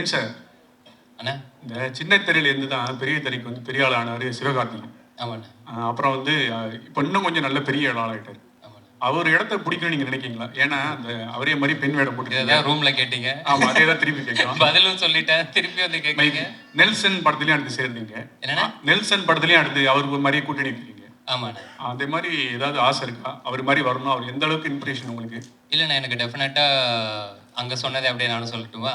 ஏன் சார் அண்ணா. இந்த சின்ன திரையில இருந்து தான் பெரிய திரைக்கு வந்து பெரிய ஆள் ஆனாரு சிவகார்த்திகேயன். ஆமாண்ணா. அப்புறம் வந்து இப்போ இன்னும் கொஞ்சம் நல்ல பெரிய ஆள் ஆகிட்டாரு அவர் இடத்த பிடிக்கணும்னு நீங்க நினைக்கிறீங்களா ஏன்னா அந்த அவரே மாதிரி பெண் வேடம் இதான் ரூம்ல கேட்டீங்க. ஆமா அதே தான் திருப்பி கேட்கலாம். பதிலும் சொல்லிட்டேன். திருப்பி வந்து கேட்குறீங்க. நெல்சன் படத்துலயும் அடுத்து சேர்ந்தீங்க என்னண்ணா? நெல்சன் படத்துலயும் அடுத்து அவருக்கு மாதிரியே கூட்டணி இருக்கீங்க ஆமாண்ணா. அதே மாதிரி ஏதாவது ஆசை இருக்கா? அவர் மாதிரி வரணும் அவர் எந்த அளவுக்கு இன்ஸ்பிரேஷன் உங்களுக்கு? இல்லைண்ணா எனக்கு டெஃபினட்டாக அங்கே சொன்னதை அப்படியே நானும் சொல்லட்டுமா?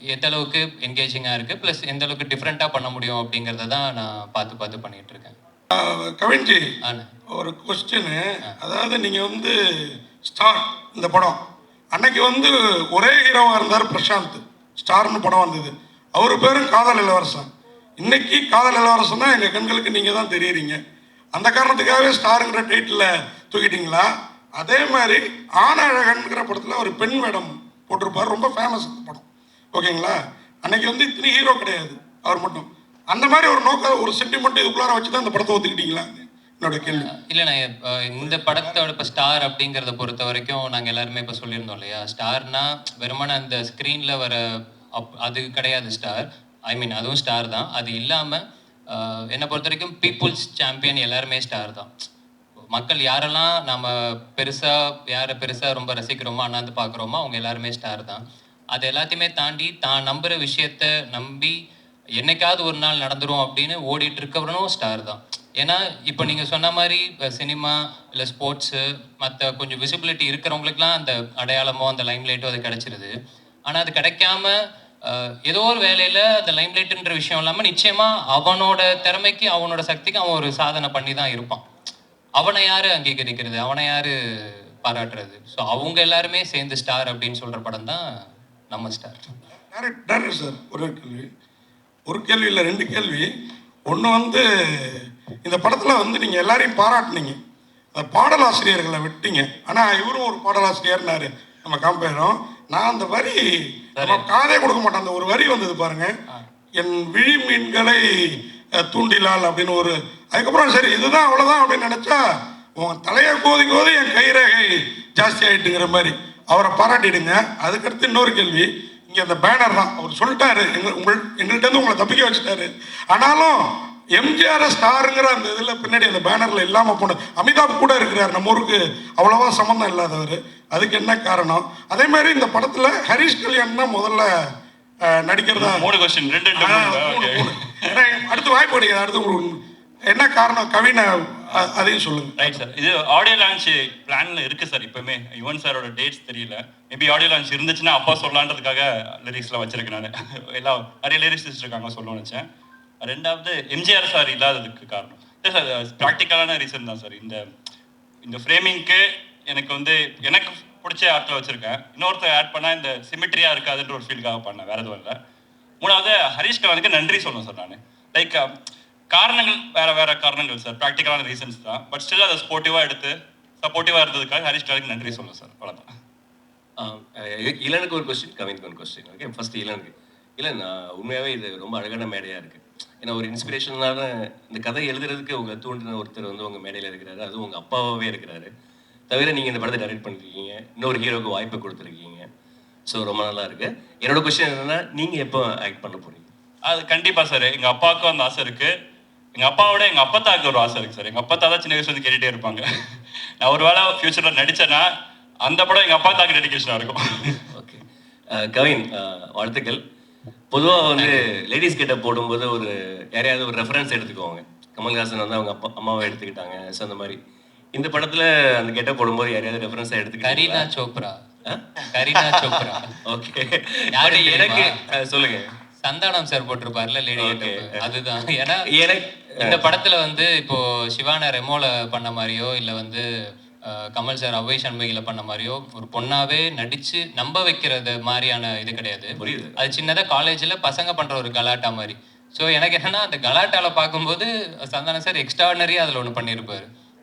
எந்த அளவுக்கு என்கேஜிங்காக இருக்குது ப்ளஸ் எந்த அளவுக்கு டிஃப்ரெண்ட்டாக பண்ண முடியும் அப்படிங்கிறத தான் நான் பார்த்து பார்த்து பண்ணிகிட்டு இருக்கேன். ஆனால் ஒரு கொஸ்டின் அதாவது நீங்க வந்து ஸ்டார் இந்த படம். அன்னைக்கு வந்து ஒரே ஹீரோவா இருந்தார் பிரசாந்த். ஸ்டார்னு படம் வந்தது. அவர் பேரும் காதல் இளவரசன். இன்னைக்கு காதல் இளவரசன் தான் எங்க கண்களுக்கு நீங்க தான் தெரியுறீங்க. அந்த காரணத்துக்காகவே ஸ்டாருங்கிற டைட்டில் தூக்கிட்டீங்களா? அதே மாதிரி ஆனழகன்கிற படத்துல ஒரு பெண் வேடம் போட்டிருப்பார். ரொம்ப ஃபேமஸ் அந்த படம். ஓகேங்களா? அன்னைக்கு வந்து இத்தனை ஹீரோ கிடையாது அவர் மட்டும். அந்த மாதிரி ஒரு நோக்க ஒரு சென்டிமெண்ட் இதுக்குள்ளார வச்சு தான் அந்த படத்தை ஒத்துக்கிட்டீங்களா? என்னோட கேள்வி. இல்லைண்ணா இந்த படத்தோட இப்போ ஸ்டார் அப்படிங்கிறத பொறுத்த வரைக்கும் நாங்கள் எல்லாருமே இப்போ சொல்லியிருந்தோம் இல்லையா? ஸ்டார்னா வெறுமான அந்த ஸ்க்ரீனில் வர அப் அது கிடையாது ஸ்டார் ஐ மீன் அதுவும் ஸ்டார் தான். அது இல்லாமல் என்னை பொறுத்த வரைக்கும் பீப்புள்ஸ் சாம்பியன் எல்லாருமே ஸ்டார் தான். மக்கள் யாரெல்லாம் நம்ம பெருசாக யாரை பெருசாக ரொம்ப ரசிக்கிறோமோ அண்ணாந்து பார்க்குறோமோ அவங்க எல்லாருமே ஸ்டார் தான். அது எல்லாத்தையுமே தாண்டி தான் நம்புகிற விஷயத்த நம்பி என்னைக்காவது ஒரு நாள் நடந்துடும் அப்படின்னு ஓடிட்டு இருக்கவனும் ஸ்டார் தான். ஏன்னா இப்போ நீங்கள் சொன்ன மாதிரி இப்போ சினிமா இல்லை ஸ்போர்ட்ஸு மற்ற கொஞ்சம் விசிபிலிட்டி இருக்கிறவங்களுக்குலாம் அந்த அடையாளமோ அந்த லைம்லைட்டோ அது கிடச்சிருது. ஆனால் அது கிடைக்காம ஏதோ ஒரு வேலையில் அந்த லைம்லைட்டுன்ற விஷயம் இல்லாமல் நிச்சயமாக அவனோட திறமைக்கு அவனோட சக்திக்கு அவன் ஒரு சாதனை பண்ணி தான் இருப்பான். அவனை யார் அங்கீகரிக்கிறது? அவனை யார் பாராட்டுறது? ஸோ அவங்க எல்லாருமே சேர்ந்து ஸ்டார் அப்படின்னு சொல்கிற படம் தான் நம்ம ஸ்டார் டேரக்ட் டேரக்டர் சார் ஒரு கேள்வி. ஒரு கேள்வி இல்லை ரெண்டு கேள்வி. ஒன்று வந்து இந்த படத்தில் வந்து நீங்கள் எல்லாரையும் பாராட்டுனீங்க. அந்த பாடலாசிரியர்களை விட்டீங்க. ஆனால் இவரும் ஒரு பாடலாசிரியர்னாரு. நம்ம காம்பேரும் நான் அந்த வரி காதே கொடுக்க மாட்டோம் அந்த ஒரு வரி வந்தது பாருங்க. என் விழி மீன்களை தூண்டிலால் அப்படின்னு ஒரு அதுக்கப்புறம் சரி இதுதான் அவ்வளோதான் அப்படின்னு நினச்சா உன் தலையை கோதி கோதி என் கைரேகை ஜாஸ்தி ஆயிட்டுங்கிற மாதிரி. அவரை பாராட்டிடுங்க. அதுக்கடுத்து இன்னொரு கேள்வி. இங்கே அந்த பேனர் தான். அவர் சொல்லிட்டாரு. எங்க உங்கள் எங்கள்கிட்ட இருந்து உங்களை தப்பிக்க வச்சுட்டாரு. ஆனாலும் எம்ஜிஆர் ஸ்டாருங்கிற அந்த இதில் பின்னாடி அந்த பேனரில் இல்லாமல் போன அமிதாப் கூட இருக்கிறார். நம்ம ஊருக்கு அவ்வளோவா சம்மந்தம் இல்லாதவர். அதுக்கு என்ன காரணம்? அதே மாதிரி இந்த படத்தில் ஹரிஷ் கல்யாண் தான் முதல்ல நடிக்கிறதா? மூணு கொஸ்டின் ரெண்டு. ஏன்னா, அடுத்து வாய்ப்பு கிடைக்காது அடுத்து என்ன காரணம்? கவினை அதையும் சொல்லுங்க. ரைட் சார் இது ஆடியோ லான்ச் பிளான்ல இருக்கு சார் இப்பவுமே. யுவன் சாரோட டேட்ஸ் தெரியல. மேபி ஆடியோ லான்ச் இருந்துச்சுன்னா அப்பா சொல்லலான்றதுக்காக லிரிக்ஸ்ல வச்சிருக்கேன் நான். எல்லாம் நிறைய லிரிக்ஸ் இருக்காங்க சொல்ல நினைச்சேன். ரெண்டாவது எம்ஜிஆர் சார் இல்லாததுக்கு காரணம். இல்லை சார் ப்ராக்டிக்கலான ரீசன் தான் சார் இந்த இந்த ஃப்ரேமிங்க்கு எனக்கு வந்து எனக்கு பிடிச்ச ஆர்ட்டில் வச்சிருக்கேன். இன்னொருத்தர் ஆட் பண்ணா இந்த சிமிட்ரியா இருக்காதுன்ற ஒரு ஃபீல்டுக்காக பண்ணேன். வேற எதுவும் இல்லை. மூணாவது ஹரிஷ் கலானுக்கு நன்றி சொல்லணும் சார் நான். லைக் காரணங்கள் வேற வேற காரணங்கள் சார் ப்ராக்டிக்கலான ரீசன்ஸ் தான். பட் ஸ்டில் அதை ஸ்போர்ட்டிவாக எடுத்து சப்போர்ட்டிவாக இருந்ததுக்காக ஹரிஷ் கலானுக்கு நன்றி சொல்லணும் சார் அவ்வளோதான் இளனுக்கு ஒரு கொஸ்டின் கவினுக்கு ஒரு கொஸ்டின் ஓகே ஃபர்ஸ்ட் இளனுக்கு. இளன் ஆஹ் உண்மையாவே இது ரொம்ப அழகான மேடையா இருக்கு. ஏன்னா ஒரு இன்ஸ்பிரேஷனான இந்த கதை எழுதுறதுக்கு உங்க தூண்டின ஒருத்தர் வந்து உங்க மேடையில இருக்கிறாரு. அதுவும் உங்க அப்பாவாவே இருக்கிறாரு. தவிர நீங்க இந்த படத்தை டைரக்ட் பண்ணிருக்கீங்க. இன்னொரு ஹீரோக்கு வாய்ப்பு கொடுத்துருக்கீங்க. ஸோ ரொம்ப நல்லா இருக்கு. என்னோட கொஸ்டின் என்னன்னா நீங்க எப்போ ஆக்ட் பண்ண போறீங்க? அது கண்டிப்பா சார் எங்க அப்பாவுக்கும் அந்த ஆசை இருக்கு. எங்க அப்பாவோட எங்க அப்பத்தாக்கு ஒரு ஆசை இருக்கு சார். எங்க அப்பத்தா தான் சின்ன வயசுல இருந்து கேட்டுட்டே இருப்பாங்க. நான் ஒரு வேளை ஃபியூச்சர்ல நடிச்சேன்னா அந்த படம் எங்க அப்பா தாக்கு டெடிகேஷனா இருக்கும். ஓகே கவின் ஆஹ் வாழ்த்துக்கள். பொதுவாக வந்து லேடிஸ் கிட்ட போடும்போது ஒரு யாரையாவது ஒரு ரெஃபரன்ஸ் எடுத்துக்குவாங்க கமல்ஹாசன் வந்து அவங்க அப்பா அம்மாவை எடுத்துக்கிட்டாங்க. ஸோ அந்த மாதிரி. இந்த படத்துல அந்த கெட்ட போடும்போது யாரையாவது ரெஃபரன்ஸாக கரீனா எடுத்துக்கிட்டீங்களா சோப்ரா கரீனா சோப்ரா. ஓகே யாரு எனக்கு சொல்லுங்க. சந்தானம் சார் போட்டிருப்பார்ல லேடி. அதுதான். ஏன்னா எனக்கு இந்த படத்துல வந்து இப்போ சிவான ரெமோல பண்ண மாதிரியோ இல்ல வந்து கமல் சார் அவ்வை சண்முகில பண்ண மாதிரியோ ஒரு பொண்ணாவே நடிச்சு நம்ப வைக்கிறது மாதிரியான இது கிடையாது. அது சின்னதா காலேஜ்ல பசங்க பண்ற ஒரு கலாட்டா மாதிரி. ஸோ எனக்கு என்னன்னா அந்த கலாட்டால பார்க்கும்போது சந்தானம் சார் எக்ஸ்ட்ரானரியா அதுல ஒண்ணு பண்ணியிருப்பாரு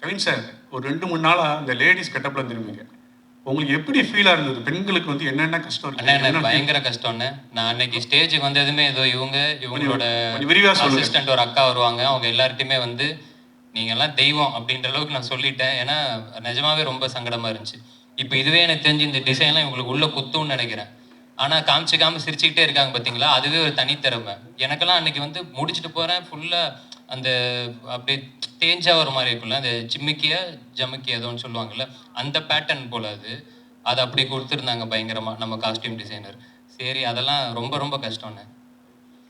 கவின் சார் ஒரு ரெண்டு மூணு நாளா அந்த லேடிஸ் கெட்டப்ல திரும்பிங்க உங்களுக்கு எப்படி ஃபீலா இருந்தது? பெண்களுக்கு வந்து என்னென்ன கஷ்டம் இருக்கு? பயங்கர கஷ்டம்ண்ணே. நான் அன்னைக்கு ஸ்டேஜுக்கு வந்ததுமே ஏதோ இவங்க இவங்களோட. அசிஸ்டன்ட் ஒரு அக்கா வருவாங்க. அவங்க எல்லார்ட்டையுமே வந்து நீங்க எல்லாம் தெய்வம் அப்படின்ற அளவுக்கு நான் சொல்லிட்டேன். ஏன்னா நிஜமாவே ரொம்ப சங்கடமா இருந்துச்சு. இப்போ இதுவே எனக்கு தெரிஞ்சு இந்த டிசைன்லாம் இவங்களுக்கு உள்ள குத்தும்னு நினைக்கிறேன். ஆனால் காமிச்சிக்காம சிரிச்சுக்கிட்டே இருக்காங்க பார்த்தீங்களா அதுவே ஒரு தனித்திறமை எனக்கெல்லாம் அன்னைக்கு வந்து முடிச்சுட்டு போறேன். ஃபுல்லா அந்த அப்படியே தேஞ்சா ஒரு மாதிரி இருக்கும்ல? அந்த ஜிம்மிக்கியா ஜமுக்கி ஏதோன்னு சொல்லுவாங்கல்ல? அந்த பேட்டர்ன் போல அது. அதை அப்படி கொடுத்துருந்தாங்க பயங்கரமா நம்ம காஸ்டியூம் டிசைனர் சரி அதெல்லாம் ரொம்ப ரொம்ப கஷ்டம்னு.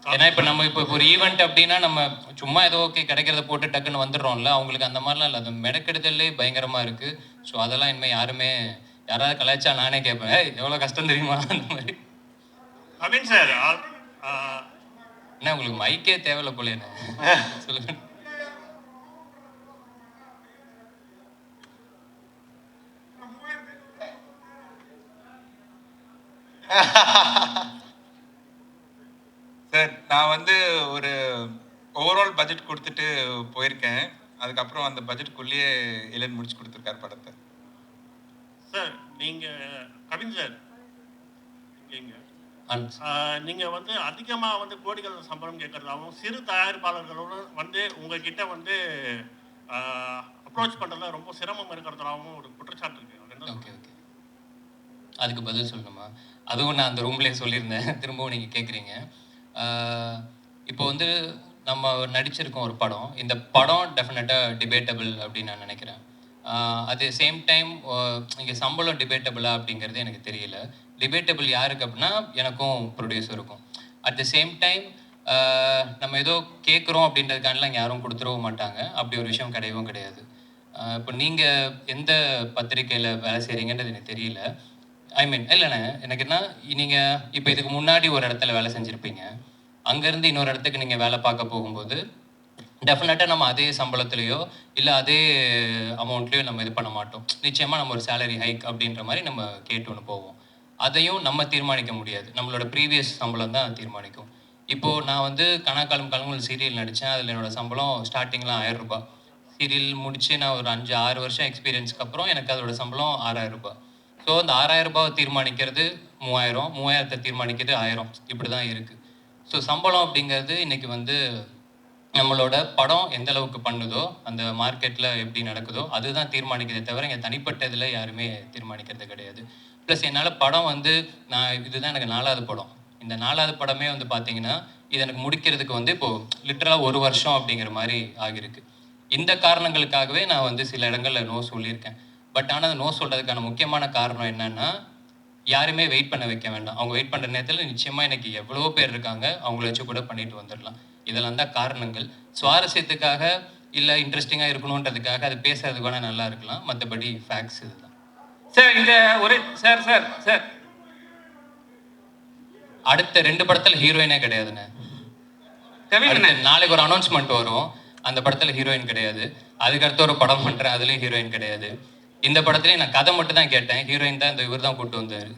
ஏன்னா இப்போ நம்ம இப்போ ஒரு ஈவெண்ட் அப்படின்னா நம்ம சும்மா ஏதோ ஓகே கிடைக்கிறத போட்டு டக்குன்னு வந்துடுறோம்ல? அவங்களுக்கு அந்த மாதிரிலாம் இல்லை. அது மெனக்கெடுதல்லே பயங்கரமா இருக்கு. ஸோ அதெல்லாம் இனிமேல் யாருமே யாராவது கலாய்ச்சா நானே கேட்பேன் "ஏய், எவ்வளோ கஷ்டம் தெரியுமா? அந்த மாதிரி. அமீன் சார் என்ன உங்களுக்கு மைக்கே தேவையில்ல போல என்ன? சொல்லுங்க. சார் நான் வந்து ஒரு ஓவரால் பட்ஜெட் கொடுத்துட்டு போயிருக்கேன். அதுக்கப்புறம் அந்த பட்ஜெட்டுக்குள்ளேயே இளன் முடிச்சு கொடுத்துருக்காரு படத்தை. சார் நீங்கள் கவின் சார். இங்க நீங்கள் வந்து அதிகமாக வந்து கோடிகள் சம்பளம் கேட்குறதாகவும் சிறு தயாரிப்பாளர்களோட வந்து உங்ககிட்ட வந்து அப்ரோச் பண்ணுறதுல ரொம்ப சிரமம் இருக்கிறதாகவும் ஒரு குற்றச்சாட்டு இருக்கு. Okay okay. அதுக்கு பதில் சொல்லணுமா? அதுவும் நான் அந்த ரூம்லேயே சொல்லியிருந்தேன். திரும்பவும் நீங்கள் கேட்குறீங்க. இப்போ வந்து நம்ம நடிச்சிருக்கோம் ஒரு படம். இந்த படம் டெஃபினட்டாக டிபேட்டபிள் அப்படின்னு நான் நினைக்கிறேன். அது சேம் டைம் இங்கே சம்பளம் டிபேட்டபிளா அப்படிங்கிறது எனக்கு தெரியல. டிபேட்டபிள் யாருக்கு அப்படின்னா எனக்கும் ப்ரொடியூசருக்கும் அட் த சேம் டைம் நம்ம ஏதோ கேட்குறோம் அப்படின்றதுக்கானலாம் இங்கே யாரும் கொடுத்துடவும் மாட்டாங்க. அப்படி ஒரு விஷயம் கிடையவும் கிடையாது. இப்போ நீங்கள் எந்த பத்திரிக்கையில் வேலை செய்கிறீங்கன்றது எனக்கு தெரியல. ஐ மீன் இல்லைண்ணே எனக்கு என்ன நீங்கள் இப்போ இதுக்கு முன்னாடி ஒரு இடத்துல வேலை செஞ்சுருப்பீங்க. அங்கேருந்து இன்னொரு இடத்துக்கு நீங்கள் வேலை பார்க்க போகும்போது டெஃபினட்டாக நம்ம அதே சம்பளத்துலேயோ இல்லை அதே அமௌண்ட்லேயோ நம்ம இது பண்ண மாட்டோம். நிச்சயமாக நம்ம ஒரு சேலரி ஹைக் அப்படின்ற மாதிரி நம்ம கேட்டு ஒன்று போவோம். அதையும் நம்ம தீர்மானிக்க முடியாது. நம்மளோட ப்ரீவியஸ் சம்பளம் தான் தீர்மானிக்கும். இப்போது நான் வந்து கணக்காலம் கலங்கள் சீரியல் நடித்தேன் அதில் என்னோடய சம்பளம் ஸ்டார்டிங்லாம் ஆயிரம் ரூபாய். சீரியல் முடித்து நான் ஒரு அஞ்சு ஆறு வருஷம் எக்ஸ்பீரியன்ஸ்க்கு அப்புறம் எனக்கு அதோட சம்பளம் ஆறாயிரம் ரூபாய். ஸோ அந்த ஆறாயிரம் ரூபாவை தீர்மானிக்கிறது மூவாயிரம். மூவாயிரத்தை தீர்மானிக்கிறது ஆயிரம். இப்படி தான் இருக்குது ஸோ சம்பளம் அப்படிங்கிறது இன்றைக்கி வந்து நம்மளோட படம் எந்த அளவுக்கு பண்ணுதோ அந்த மார்க்கெட்டில் எப்படி நடக்குதோ அதுதான் தீர்மானிக்கிறதே தவிர இங்கே தனிப்பட்ட இதில் யாருமே தீர்மானிக்கிறது கிடையாது. ப்ளஸ் என்னால் படம் வந்து நான் இதுதான் எனக்கு நாலாவது படம். இந்த நாலாவது படமே வந்து பார்த்தீங்கன்னா இது எனக்கு முடிக்கிறதுக்கு வந்து இப்போது லிட்டரலாக ஒரு வருஷம் அப்படிங்கிற மாதிரி ஆகியிருக்கு. இந்த காரணங்களுக்காகவே நான் வந்து சில இடங்களில் நோ சொல்லியிருக்கேன். பட் ஆனால் அந்த நோ சொல்கிறதுக்கான முக்கியமான காரணம் என்னன்னா யாருமே வெயிட் பண்ண வைக்க வேண்டாம். அவங்க வெயிட் பண்ணுற நேரத்தில் நிச்சயமாக எனக்கு எவ்வளோ பேர் இருக்காங்க. அவங்கள வச்சு கூட பண்ணிட்டு வந்துடலாம் இதெல்லாம் தான் காரணங்கள். சுவாரஸ்யத்துக்காக இல்லை இன்ட்ரெஸ்டிங்காக இருக்கணுன்றதுக்காக அது பேசுறதுக்கு வேணால் நல்லா இருக்கலாம். மற்றபடி ஃபேக்ட்ஸ் இதுதான். சார் இந்த ஒரு சார் சார் சார். அடுத்த ரெண்டு படத்துல ஹீரோயினே கிடையாதுண்ணே. நாளைக்கு ஒரு அனௌன்ஸ்மெண்ட் வரும். அந்த படத்துல ஹீரோயின் கிடையாது. அதுக்கடுத்து ஒரு படம் பண்றேன். அதுலயும் ஹீரோயின் கிடையாது. இந்த படத்துலயும் நான் கதை மட்டும் தான் கேட்டேன். ஹீரோயின் தான் இந்த இவர் தான் கூட்டு வந்தாரு.